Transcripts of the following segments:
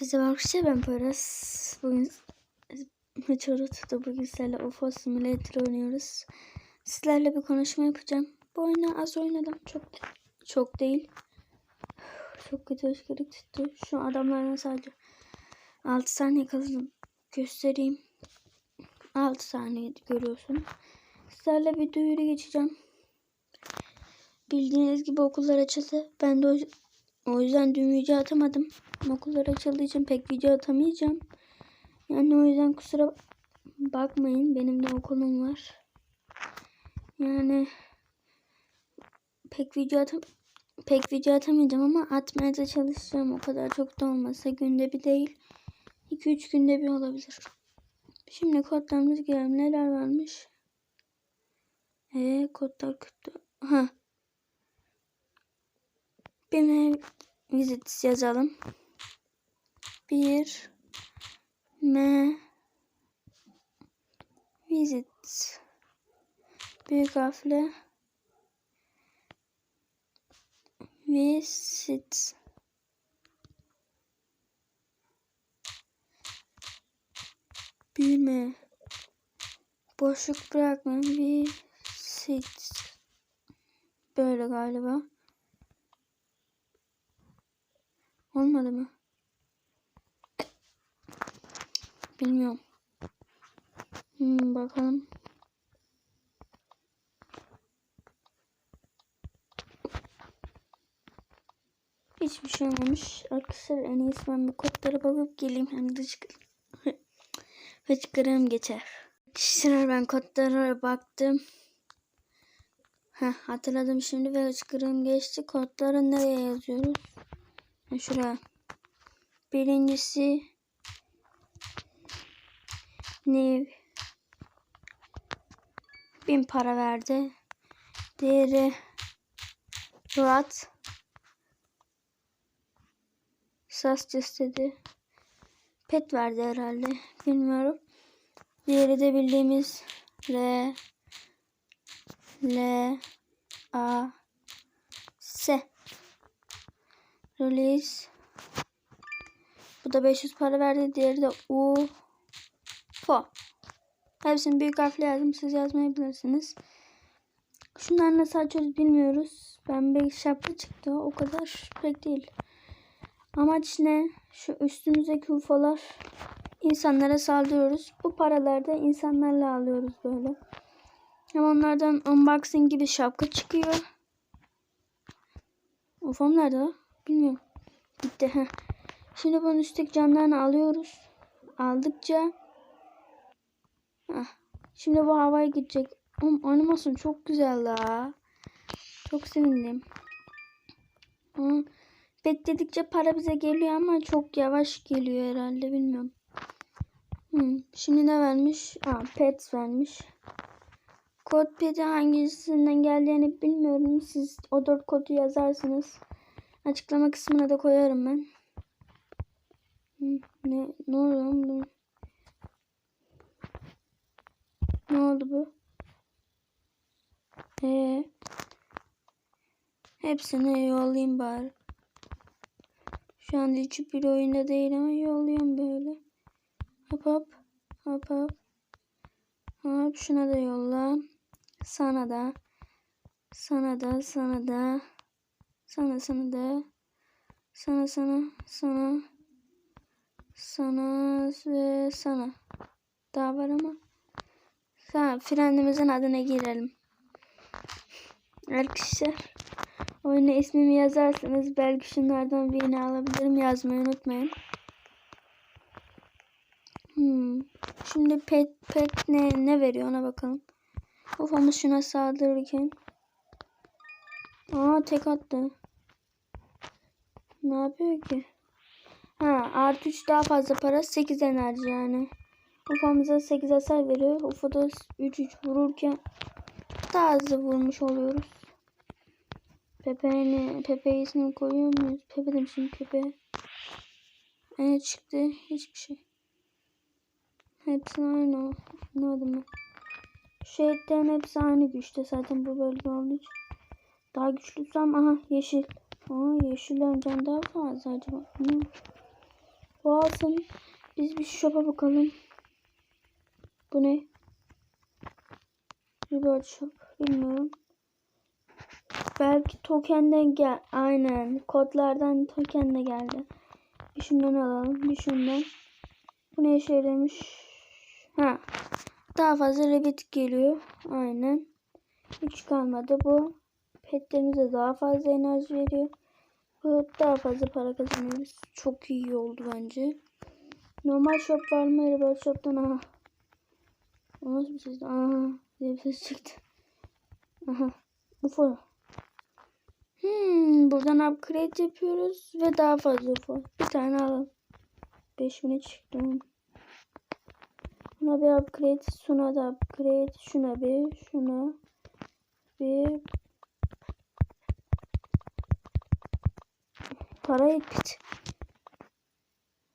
Bize arkadaşlar ben Poyraz. Bugün Meteorot'ta bugün sizlerle UFO Simulator oynuyoruz. Sizlerle bir konuşma yapacağım. Bu oyunu az oynadım. Çok çok değil. Çok kötü hışkırık tuttu. Şu adamlardan sadece 6 saniye kalın göstereyim. 6 saniye görüyorsun. Sizlerle bir duyuru geçeceğim. Bildiğiniz gibi okullar açıldı. Ben de o, yüzden dün video atamadım. Okullar açıldığı için pek video atamayacağım. Yani o yüzden kusura bakmayın. Benim de okulum var. Yani pek video atam pek video atamayacağım ama atmaya da çalışacağım. O kadar çok da olmasa günde bir değil. 2-3 günde bir olabilir. Şimdi kodlarımız girelim. Neler varmış? Eee kodlar kötü. Ha. Bir visit yazalım. Bir M visit büyük harfle. Visit büyüme. Boşluk bırakma visit böyle galiba olmadı mı? Bilmiyorum. Hmm, bakalım. Hiçbir şey olmamış. Arkadaşlar en iyisi ben bir kodlara bakıp geleyim. Hem de hıçkırığım geçer. Arkadaşlar ben kodlara baktım. Heh, hatırladım şimdi ve hıçkırığım geçti. Kodları nereye yazıyoruz şuraya birincisi Nev bin para verdi. Diğeri Murat Sas istedi. Pet verdi herhalde. Bilmiyorum. Diğeri de bildiğimiz L L A S Release Bu da 500 para verdi. Diğeri de U Fo. Hepsini büyük harfle yazdım. Siz yazmayabilirsiniz. Şunlar nasıl açıyoruz bilmiyoruz. Ben bir şapka çıktı. O kadar pek değil. Amaç ne? Şu üstümüzdeki UFO'lar insanlara saldırıyoruz. Bu paraları da insanlarla alıyoruz böyle. Hem onlardan unboxing gibi şapka çıkıyor. UFO'm nerede? Bilmiyorum. Gitti. Heh. Şimdi bunun üstteki camlarını alıyoruz. Aldıkça Heh. Şimdi bu havaya gidecek. Oğlum animasyon çok güzel la. Çok sevindim. Hı. Bekledikçe para bize geliyor ama çok yavaş geliyor herhalde bilmiyorum. Hı. Şimdi ne vermiş? Aa, pets vermiş. Kod peti hangisinden geldiğini bilmiyorum. Siz o dört kodu yazarsınız. Açıklama kısmına da koyarım ben. Ne, ne oluyor bu? Ne oldu bu? Ee, hepsini yollayayım bari. Şu anda hiç bir oyunda değil ama yolluyorum böyle. Hop hop. Hop hop. Hop şuna da yolla. Sana da. Sana da. Sana da. Sana sana da. Sana sana. Sana. Sana ve sana. Daha var ama. Tamam frenimizin adına girelim. Arkadaşlar oyuna ismimi yazarsanız belki şunlardan birini alabilirim yazmayı unutmayın. Hmm. Şimdi pet pet ne ne veriyor ona bakalım. Ufamız şuna saldırırken. Aa tek attı. Ne yapıyor ki? Ha artı 3 daha fazla para 8 enerji yani. Ufamıza 8 hasar veriyor. Ufada 3-3 vururken daha hızlı vurmuş oluyoruz. Pepe'ni Pepe ismini koyuyor muyuz? Pepe demişim Pepe. Ne çıktı? Hiçbir şey. Hepsi aynı. Ne adım ben? Şu etlerin hepsi aynı güçte zaten bu bölge olduğu için. Daha güçlüsü ama aha yeşil. Aa yeşillerin can daha fazla acaba. Bilmiyorum. Bu çoğalsın. Biz bir shop'a bakalım. Bu ne? Reward shop. Bilmiyorum. Belki tokenden gel. Aynen. Kodlardan token de geldi. Bir şundan alalım. Bir şundan. Bu ne işe yaramış? Ha. Daha fazla rabbit geliyor. Aynen. Hiç kalmadı bu. Petlerimize daha fazla enerji veriyor. Daha fazla para kazanıyoruz. Çok iyi oldu bence. Normal shop var mı? Reward shop'tan aha. O nasıl bir ses? Aha. diye bir ses çıktı. Aha. UFO. Hmm, buradan upgrade yapıyoruz ve daha fazla UFO. Bir tane alalım. 5000'e çıktı. Buna bir upgrade, şuna da upgrade, şuna bir, şuna bir. Para bit.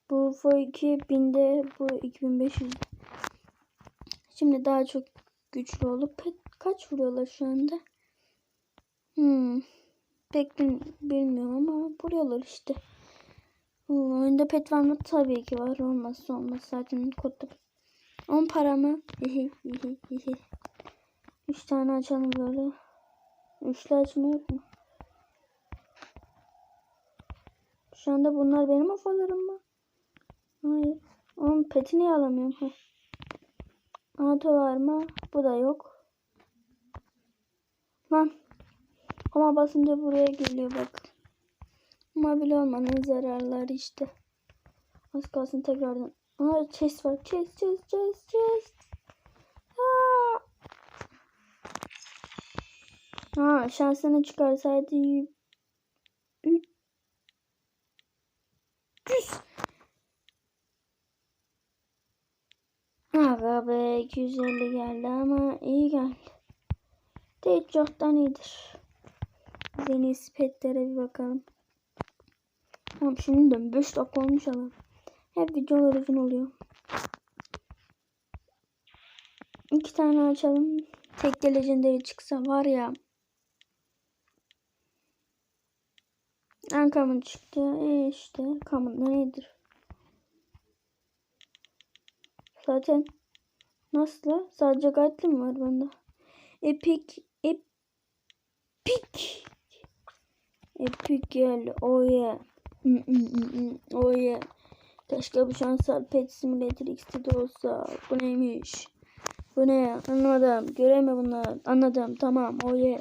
Bu UFO 2000'de, bu 2500. Şimdi daha çok güçlü olup kaç vuruyorlar şu anda? Hmm. Pek bil- bilmiyorum ama vuruyorlar işte. Oo, oyunda pet var mı? Tabii ki var. Olmazsa olmaz. Zaten kodda 10 para mı? 3 tane açalım böyle. Üçlü açma yok mu? Şu anda bunlar benim ofalarım mı? Hayır. Onun peti niye alamıyorum? Heh. Var mı? Bu da yok. Lan. Ama basınca buraya geliyor bak. Mobil olmanın zararları işte. Az kalsın tekrardan. Aa chest var. Chest chest chest chest. Aa. Ha şansını çıkarsaydı Aga be 250 geldi ama iyi geldi. De hiç yoktan iyidir. İyisi petlere bir bakalım. Tamam şimdi de 5 dakika olmuş ama. Hep videolar uzun oluyor. İki tane açalım. Tek de çıksa var ya. Uncommon çıktı. E işte common nedir? Zaten nasıl? Sadece guide'li mi var bende? Epic Epic Epic gel. Oh yeah. Mm, mm, mm. Oh yeah. Keşke bu şanslar Pet Simulator X'de olsa. Bu neymiş? Bu ne? Anlamadım. Göreme bunlar. Anladım. Tamam. Oh yeah.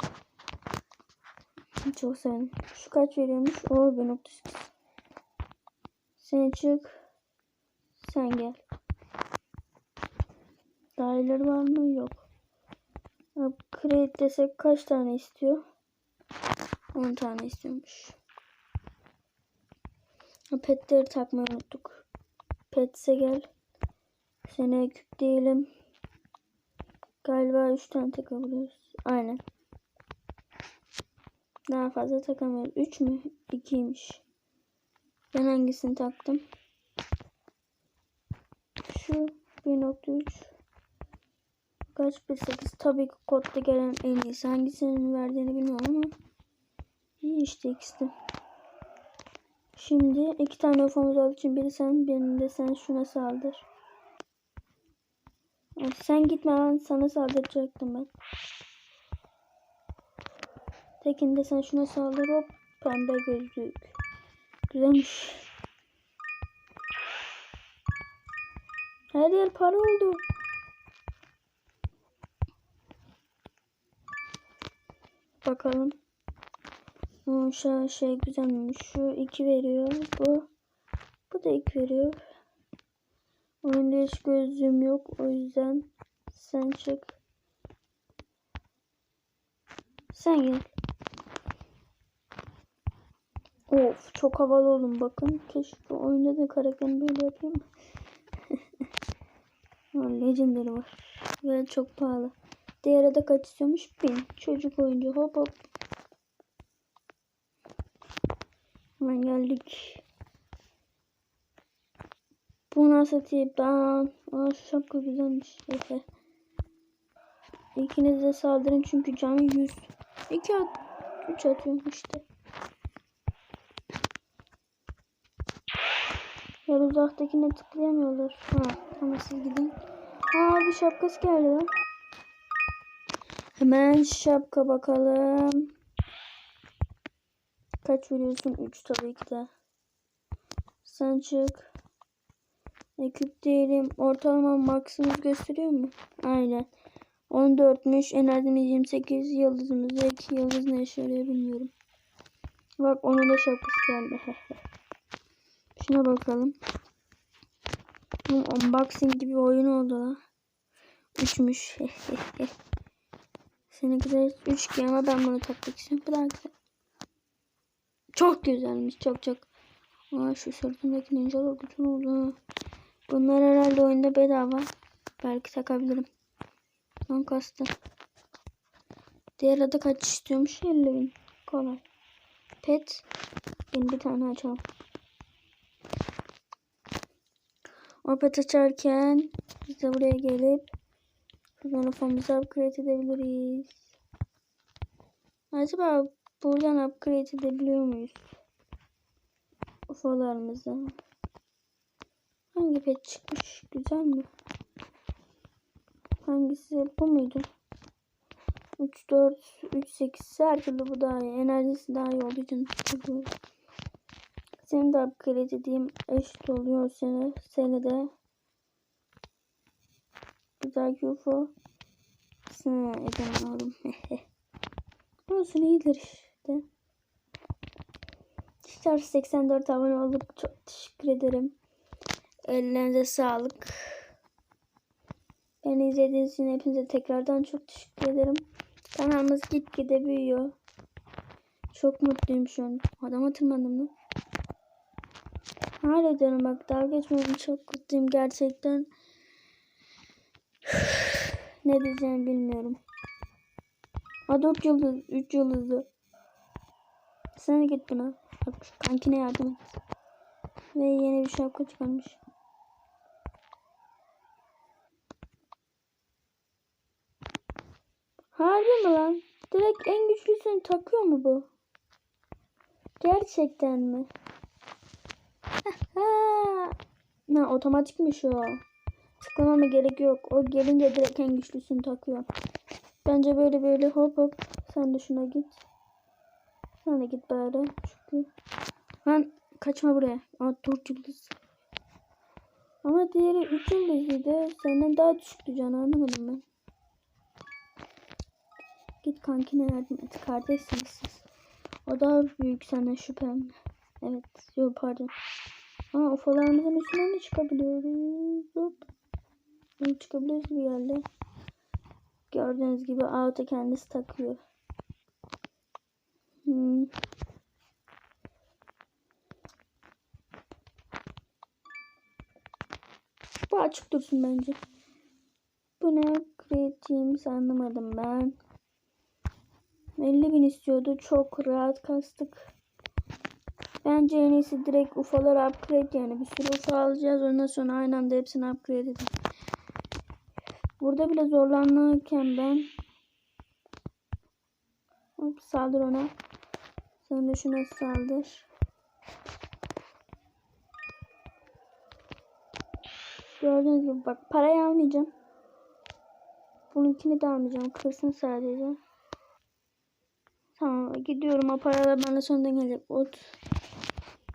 Çok sen. Şu kaç veriyormuş? O 1.8. Sen çık. Sen gel. Daireleri var mı? Yok. Upgrade desek kaç tane istiyor? 10 tane istiyormuş. Petleri takmayı unuttuk. Petse gel. Sene küp değilim. Galiba 3 tane takabiliyoruz. Aynen. Daha fazla takamıyoruz. 3 mü? 2'ymiş. Ben hangisini taktım? Şu 1.3 Kaç 1.8 tabii ki kodda gelen en iyisi. Hangisinin verdiğini bilmiyorum ama iyi işte ikisi. Şimdi iki tane ufamız olduğu için biri sen birini de sen şuna saldır. Sen gitme lan sana saldıracaktım ben. Tekinde sen şuna saldır hop pembe gözlük. Güzelmiş. Her yer para oldu. Bakalım. Şu şey güzelmiş. Şu iki veriyor. Bu bu da iki veriyor. Oyunda hiç gözlüğüm yok. O yüzden sen çık. Sen gel. Of çok havalı oldum bakın. Keşke oyunda da karakterimi böyle yapayım. Legendary var. Ve çok pahalı. Diğeri de kaç istiyormuş? Bin. Çocuk oyuncu hop hop. Hemen geldik. Bu nasıl tip? Aa, aa şapka güzelmiş. Efe. İkiniz de saldırın çünkü canı 100. 2 at. 3 atıyorum işte. Yarı uzaktakine tıklayamıyorlar. Ha, ama siz gidin. Aa bir şapkası geldi lan. Hemen şapka bakalım. Kaç veriyorsun? 3 tabii ki de. Sen çık. Ekip değilim. Ortalama maksimum gösteriyor mu? Aynen. 14'müş. Enerjimiz 28. Yıldızımız 2. Yıldız ne işe yarıyor bilmiyorum. Bak onun da şapkası geldi. Şuna bakalım. Bu unboxing gibi oyun oldu la. Üçmüş. Seninki de 3 ki ama ben bunu takmak istiyorum. Bu güzel. Çok güzelmiş. Çok çok. Aa şu sırtımdaki ninjalar güzel oldu. Bunlar herhalde oyunda bedava. Belki takabilirim. Lan kastı. Diğer adı kaç istiyormuş? 50 bin. Kolay. Pet. Yeni bir tane açalım. O pet açarken biz de buraya gelip ufamızı upgrade edebiliriz. Acaba buradan upgrade edebiliyor muyuz? Ufalarımızı. Hangi pet çıkmış? Güzel mi? Hangisi bu muydu? 3 4 3 8 her türlü bu daha iyi. Enerjisi daha iyi olduğu için seviyorum. Seni de upgrade edeyim. Eşit oluyor seni. Seni de. Dahaki UFO. Sana edemiyorum. Olsun iyidir işte. Star 84 abone olduk. Çok teşekkür ederim. Ellerinize sağlık. Beni izlediğiniz için hepinize tekrardan çok teşekkür ederim. Kanalımız gitgide büyüyor. Çok mutluyum şu an. Adama tırmandım lan. Hala diyorum bak dalga geçmiyorum. Çok mutluyum gerçekten. ne diyeceğimi bilmiyorum. A 4 yıldız, 3 yıldızlı. Sen git buna. Bak kankine yardım et. Ve yeni bir şapka çıkarmış. Harbi mi lan? Direkt en güçlüsünü takıyor mu bu? Gerçekten mi? Ne otomatikmiş o. Tıklamama gerek yok. O gelince direkt en güçlüsünü takıyor. Bence böyle böyle hop hop. Sen de şuna git. Sen de git bari. Çünkü. Lan kaçma buraya. Aa 4 yıldız. Ama diğeri 3 yıldızlıydı. Senden daha düşüktü canı anlamadım ben. Git kankine yardım et. Kardeşsiniz siz. O daha büyük senden şüphem. Evet. Yok pardon. Aa ufalarımızın üstüne mi çıkabiliyoruz? Hop. Çıkabiliyoruz bir yerde. Gördüğünüz gibi auto kendisi takıyor. Hmm. Bu açık dursun bence. Bu ne? Creatives anlamadım ben. 50 bin istiyordu. Çok rahat kastık. Bence en iyisi direkt ufalar upgrade yani. Bir sürü ufa alacağız. Ondan sonra aynı anda hepsini upgrade edelim. Burada bile zorlanırken ben Hop saldır ona. Sen de şuna saldır. Gördüğünüz gibi bak parayı almayacağım. Bununkini de almayacağım. Kırsın sadece. Tamam gidiyorum. O paralar bana sonunda gelecek. Ot.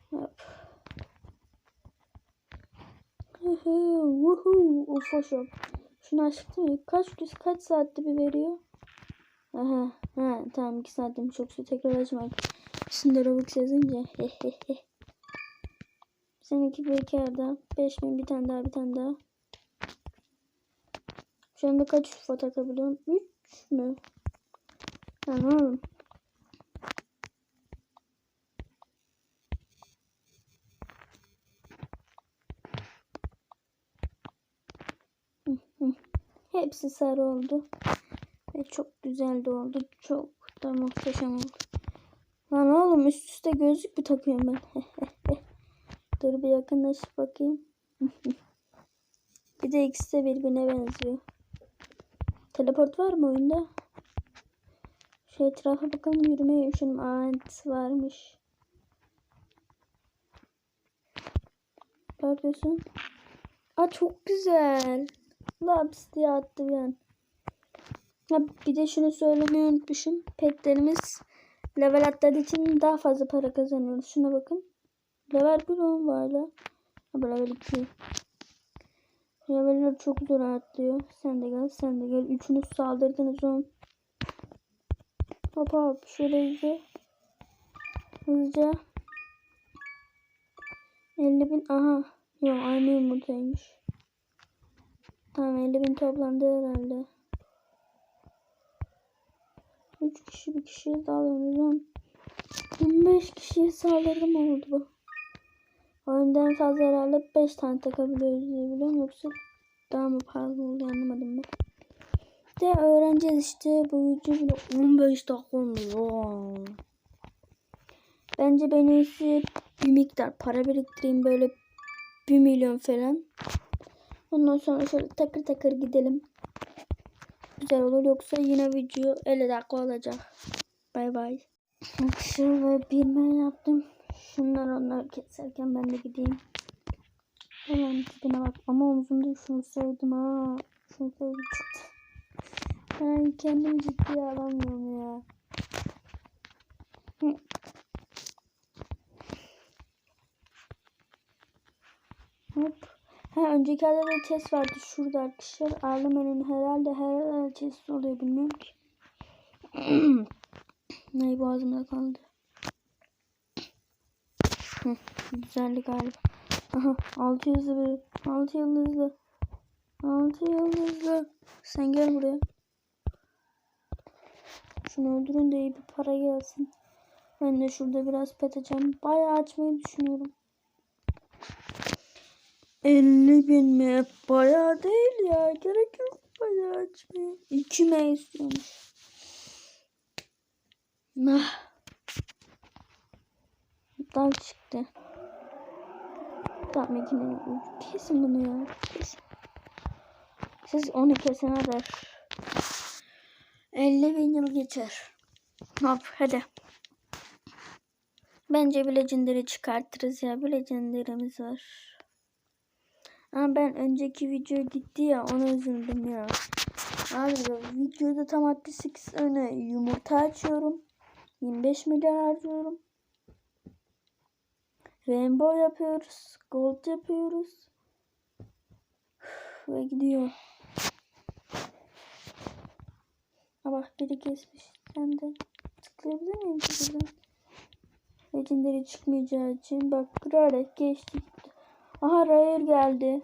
Hop. Woohoo. Ufo shop. Şunu açtım mı? Kaç kaç saatte bir veriyor? Aha. Ha tamam 2 saatim çok su tekrar açmak. Şimdi Robux yazınca. Seninki bir daha. 5000 bir tane daha bir tane daha. Şu anda kaç foto atabiliyorum? 3 mü? Tamam. Hepsi sarı oldu. Ve çok güzel de oldu. Çok da muhteşem oldu. Lan oğlum üst üste gözlük mü takıyorum ben? Dur bir yakınlaşıp bakayım. bir de ikisi de birbirine benziyor. Teleport var mı oyunda? Şu etrafa bakalım yürümeye üşüdüm. Aa varmış. Bakıyorsun. Aa çok güzel. Laps diye attı bir. Ha, bir de şunu söylemeyi unutmuşum. Petlerimiz level atladığı için daha fazla para kazanıyoruz. Şuna bakın. Level 1 10 var hala. Ha, bu level 2. Leveller çok zor atlıyor. Sen de gel, sen de gel. Üçünüz saldırdınız on. Hop hop. Şöyle hızlı. Hızlıca. 50 bin. Aha. Yok aynı yumurtaymış. Tamam 50 bin toplandı herhalde. 3 kişi bir kişiye saldırdım. 15 kişiye saldırdım oldu bu. Oyundan fazla herhalde 5 tane takabiliyoruz diye biliyorum. Yoksa daha mı pahalı oldu anlamadım ben. De öğreneceğiz işte bu video bile 15 dakika olmuş. Bence ben iyisi bir miktar para biriktireyim böyle 1 milyon falan. Ondan sonra şöyle takır takır gidelim. Güzel olur yoksa yine video 50 dakika olacak. Bay bay. Akışır ve bilme yaptım. Şunlar onları keserken ben de gideyim. Hemen tipine bak. Ama omzumda şunu sevdim ha. Şunu sevdim. Ben kendimi ciddiye alamıyorum ya. Hop. Ha önceki adada da test vardı şurada arkadaşlar. Ağlamanın herhalde herhalde test oluyor bilmiyorum ki. Ney boğazımda kaldı. Hı, güzeldi galiba. Aha 6 yıldızlı 6 yıldızlı. 6 yıldızlı. Sen gel buraya. Şunu öldürün de iyi bir para gelsin. Ben de şurada biraz pet açacağım. Bayağı açmayı düşünüyorum. 50 bin mi? Bayağı değil ya. Gerek yok bayağı açmaya. 2 mi istiyormuş? Ah. Dal çıktı. Tamam ikini kesin bunu ya. Kesin. Siz onu kesin kadar 50 bin yıl geçer. Hop hadi. Bence bir legendary çıkartırız ya. Bir legendary'miz var. Ama ben önceki video gitti ya ona üzüldüm ya. Abi videoda tam 68 tane yumurta açıyorum. 25 milyar harcıyorum. Rainbow yapıyoruz. Gold yapıyoruz. Ve gidiyor. Ha bak biri kesmiş. Sen de tıklayabilir miyim? Legendary çıkmayacağı için. Bak kırarak geçti. Aha Rare geldi.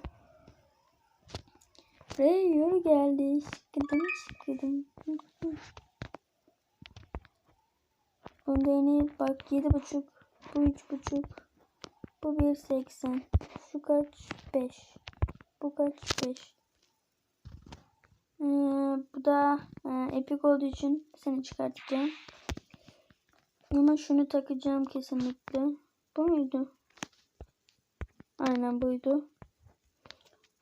Rare geldi. Şıkkıdım şıkkıdım. Bunu deneyim. Bak yedi buçuk. Bu üç buçuk. Bu 1.80. Şu kaç? 5. Bu kaç? 5. Ee, bu da e, epik olduğu için seni çıkartacağım. Ama şunu takacağım kesinlikle. Bu muydu? Aynen buydu.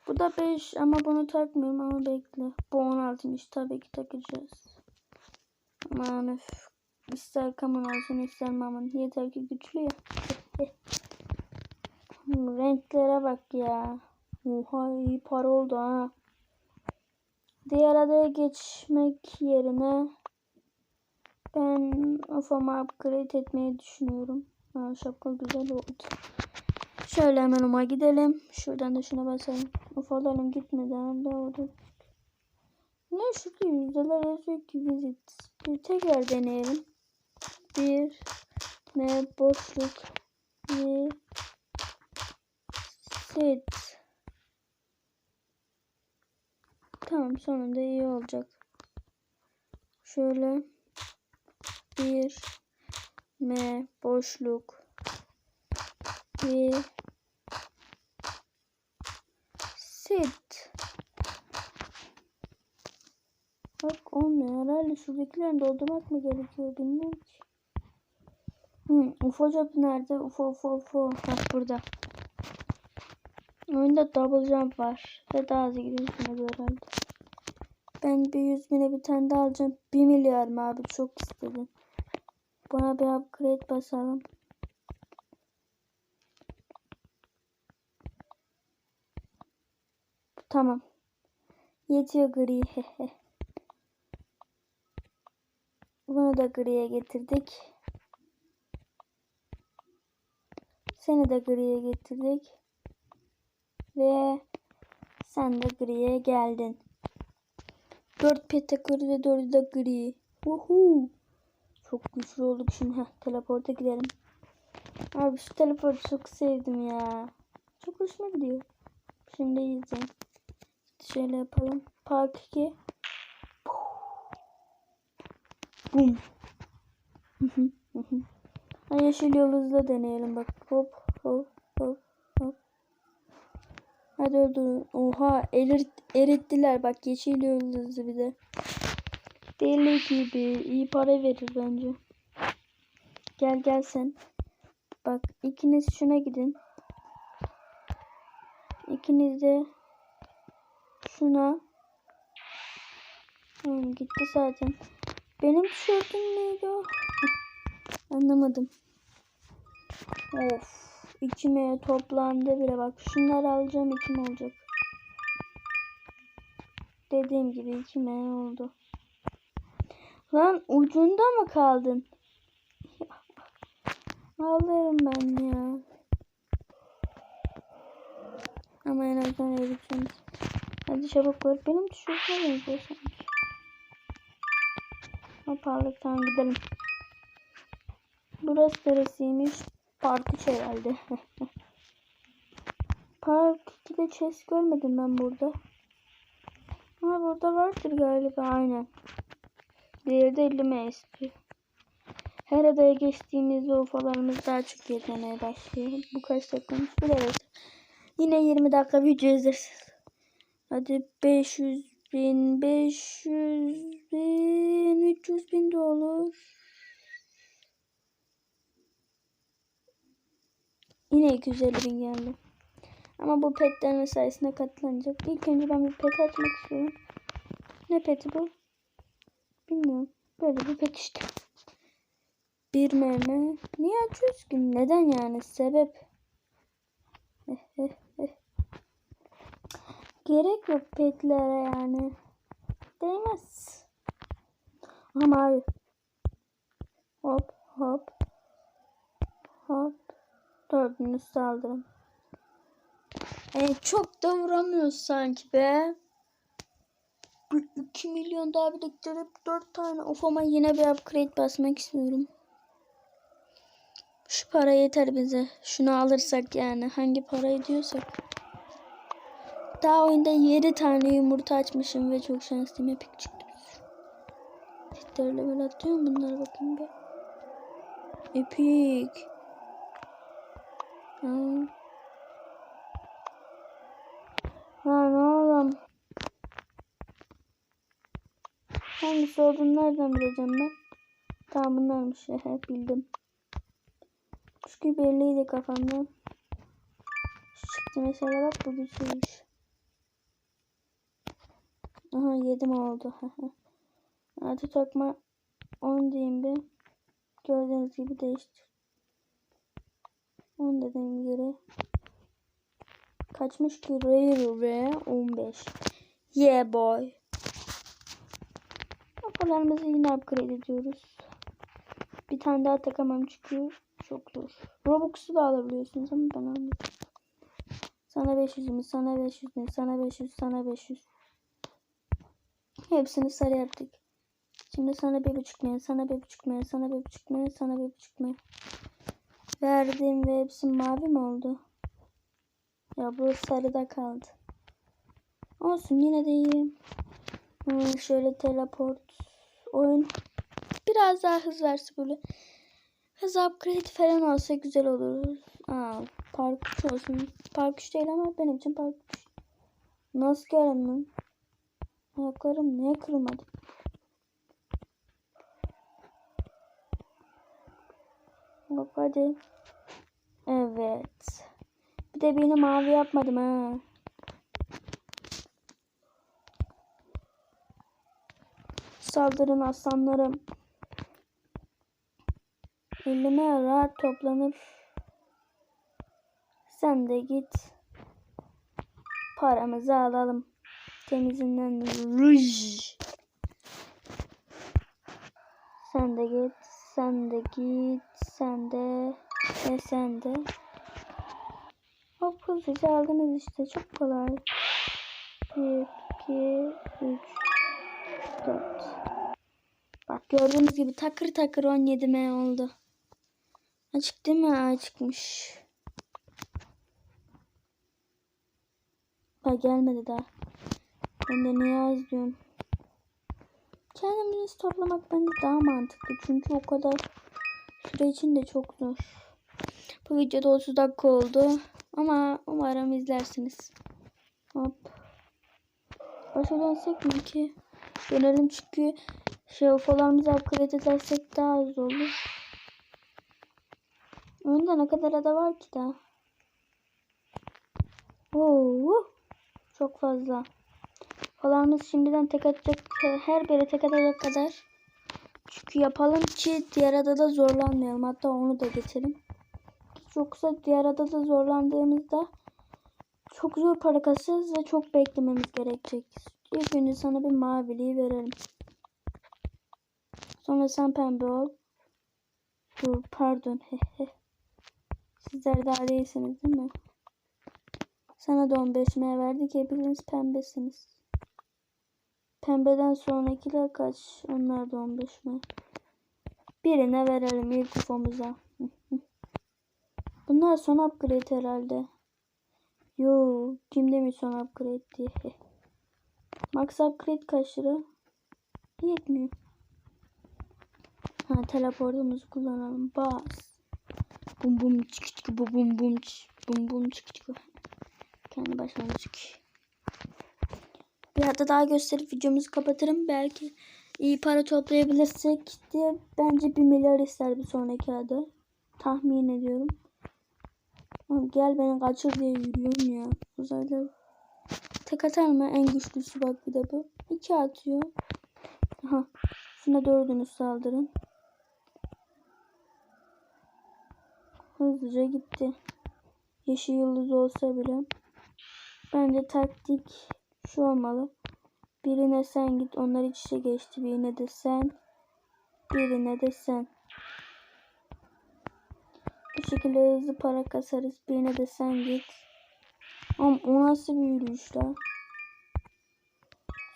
Bu da 5 ama bunu takmıyorum ama bekle. Bu 16'mış tabii ki takacağız. Aman öf. İster kaman olsun ister maman. Yeter ki güçlü ya. Renklere bak ya. Oha iyi para oldu ha. Diğer adaya geçmek yerine ben ufamı upgrade etmeyi düşünüyorum. Ha, şapka güzel oldu. Şöyle hemen uma gidelim. Şuradan da şuna basalım. Ufalarım gitmeden de orada. Ne şurada yüzdeler yazıyor ki visit. Bir tekrar deneyelim. Bir ne boşluk bir set. Tamam sonunda iyi olacak. Şöyle bir m boşluk bir set. Bak olmuyor. Herhalde şuradakilerini doldurmak mı gerekiyor bilmiyorum ki. Hı, UFO jump nerede? UFO UFO UFO. Bak burada. Oyunda double jump var. Ve daha hızlı gidiyorsunuz herhalde. Ben bir 100 bine bir tane daha alacağım. 1 milyar mı abi? Çok istedim. Buna bir upgrade basalım. Tamam. Yetiyor gri. Bunu da griye getirdik. Seni de griye getirdik. Ve sen de griye geldin. 4 petakır ve 4 de gri. Uhu. Çok güçlü olduk şimdi. Heh, teleporta gidelim. Abi şu teleportu çok sevdim ya. Çok hoşuma gidiyor. Şimdi izleyin. Şöyle yapalım. Park 2. Bum. Yeşil yıldızla deneyelim bak. Hop hop hop hop. Hadi öldürün. Oha erit, erittiler bak yeşil yıldızlı bir de. Deli gibi iyi para verir bence. Gel gel sen. Bak ikiniz şuna gidin. İkiniz de şuna. Tamam gitti zaten. Benim tişörtüm neydi o? Anlamadım. Of. İkime toplandı bile bak. Şunları alacağım ikim olacak. Dediğim gibi ikime oldu. Lan ucunda mı kaldın? Ağlarım ben ya. Ama en azından erişeceğiz. Hadi çabuk ver. Benim tişörtüme benziyor sanki. Hoparlık tamam gidelim. Burası neresiymiş? Park 3 herhalde. Park 2'de chest görmedim ben burada. Ama burada vardır galiba aynen. Diğeri de 50 MSP. Her adaya geçtiğimizde ufalarımız daha çok yetemeye başlıyor. Bu kaç dakikamız? Bir evet. Yine 20 dakika video izleriz. Hadi 500 bin, 500 bin, 300 bin de olur. Yine 250 bin geldi. Ama bu petlerin sayesinde katlanacak. İlk önce ben bir pet açmak istiyorum. Ne peti bu? Bilmiyorum. Böyle bir pet işte. Bir mermi. Niye açıyoruz ki? Neden yani? Sebep. Gerek yok petlere yani. Değmez. Ama. Hop hop. Hop. Dördünü saldırın. E, çok da vuramıyoruz sanki be. 2 milyon daha biriktirip 4 tane ufama yine bir upgrade basmak istiyorum. Şu para yeter bize. Şunu alırsak yani. Hangi para ediyorsak. Daha oyunda 7 tane yumurta açmışım ve çok şanslıyım. Epik çıktı. Cidden böyle atıyorum bunlara bakayım bir. Epik. Ha. Lan oğlum. Hangisi olduğunu nereden bileceğim ben? Tamam bunlarmış. Bildim. Çünkü belliydi kafamda. Çıktı mesela bak bu güçlüymüş. Aha yedim oldu. Artı tokma 10 diyeyim bir. Gördüğünüz gibi değiştir. 10 dediğim yere. Kaçmış ki Rare ve 15. Yeah boy. Kafalarımızı yine upgrade ediyoruz. Bir tane daha takamam çıkıyor. Çok zor. Robux'u da alabiliyorsunuz ama ben almadım. Sana 500 mi? Sana 500 mi? Sana 500, sana 500. Hepsini sarı yaptık. Şimdi sana bir buçuk milyon, sana bir buçuk milyon, sana bir buçuk milyon, sana bir buçuk milyon. Verdim ve hepsi mavi mi oldu? Ya bu sarıda kaldı. Olsun yine de iyi. Hmm, şöyle teleport oyun biraz daha hız verse böyle. Hız upgrade falan olsa güzel olur. Aa, park 3 olsun. Park 3 değil ama benim için park 3. Nasıl lan? Ayaklarım niye kırılmadı? Bak hadi. Evet. Bir de beni mavi yapmadım ha. Saldırın aslanlarım. Elime rahat toplanır. Sen de git. paramızı alalım. Temizinden ruj. Sen de git. Sen de git. Sen de. Ve sen de. Hop hızlıca aldınız işte. Çok kolay. 1, 2, 3, 4. Bak gördüğünüz gibi takır takır 17 M oldu. Açık değil mi? Açıkmış. Bak gelmedi daha. Ben de niye az diyorum. Kendimizi toplamak bence daha mantıklı. Çünkü o kadar süre için de çok zor. Bu videoda 30 dakika oldu. Ama umarım izlersiniz. Hop. Başa dönsek mi ki? Dönelim çünkü şey ufolarımızı upgrade edersek daha az olur. Önde ne kadar ada var ki daha? Oo, çok fazla. Falarımız şimdiden tek atacak, her biri tek atacak kadar. Çünkü yapalım ki diğer adada zorlanmayalım. Hatta onu da geçelim. Yoksa diğer adada zorlandığımızda çok zor para kasarız ve çok beklememiz gerekecek. İlk önce sana bir maviliği verelim. Sonra sen pembe ol. Dur pardon. Sizler daha değilsiniz değil mi? Sana da 15 M verdik. Hepiniz pembesiniz. Pembeden sonrakiler kaç? Onlar da 15 mi? Birine verelim ilk ufomuza. Bunlar son upgrade herhalde. Yo, kim demiş son upgrade diye. Max upgrade kaç lira? Yetmiyor. Ha teleportumuzu kullanalım. Bas. Bum bum çık çık bu bum bum çık. Bum bum çık çık. Kendi başıma çık. Bir hafta daha gösterip videomuzu kapatırım. Belki iyi para toplayabilirsek diye bence 1 milyar ister bir sonraki adı. Tahmin ediyorum. Gel beni kaçır diye yürüyorum ya. Uzaylı. Tek atar mı? En güçlüsü bak bir de bu. İki atıyor. Aha. Şuna dördünü saldırın. Hızlıca gitti. Yeşil yıldız olsa bile. Bence taktik şu olmalı. Birine sen git. Onlar iç içe geçti. Birine de sen. Birine de sen. Bu şekilde hızlı para kasarız. Birine de sen git. Ama o nasıl bir yürüyüş la?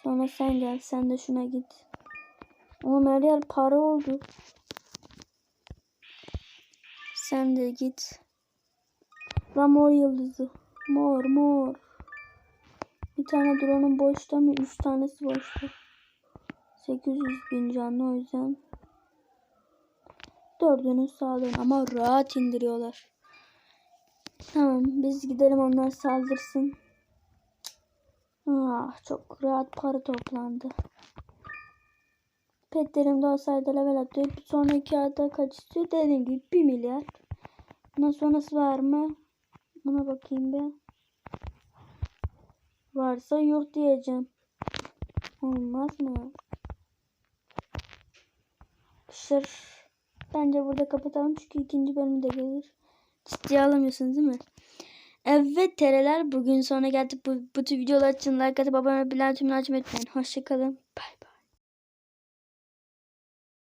Sonra sen gel. Sen de şuna git. Oğlum her yer para oldu. Sen de git. La mor yıldızı. Mor mor. Bir tane drone'un boşta mı? Üç tanesi boşta. 800 bin canlı o yüzden. Dördünü sağlayın ama rahat indiriyorlar. Tamam biz gidelim onlar saldırsın. Ah çok rahat para toplandı. Petlerim de olsaydı level atıyor. Bir sonraki ada kaç istiyor? Dediğim gibi 1 milyar. Bundan sonrası var mı? Buna bakayım bir. Varsa yok diyeceğim. Olmaz mı? Şır. Bence burada kapatalım çünkü ikinci bölüm de gelir. Ciddiye alamıyorsunuz değil mi? Evet tereler bugün sonra geldik. Bu, bu tür videolar için like atıp abone bildirim tümünü açmayı unutmayın. Hoşçakalın. Bay.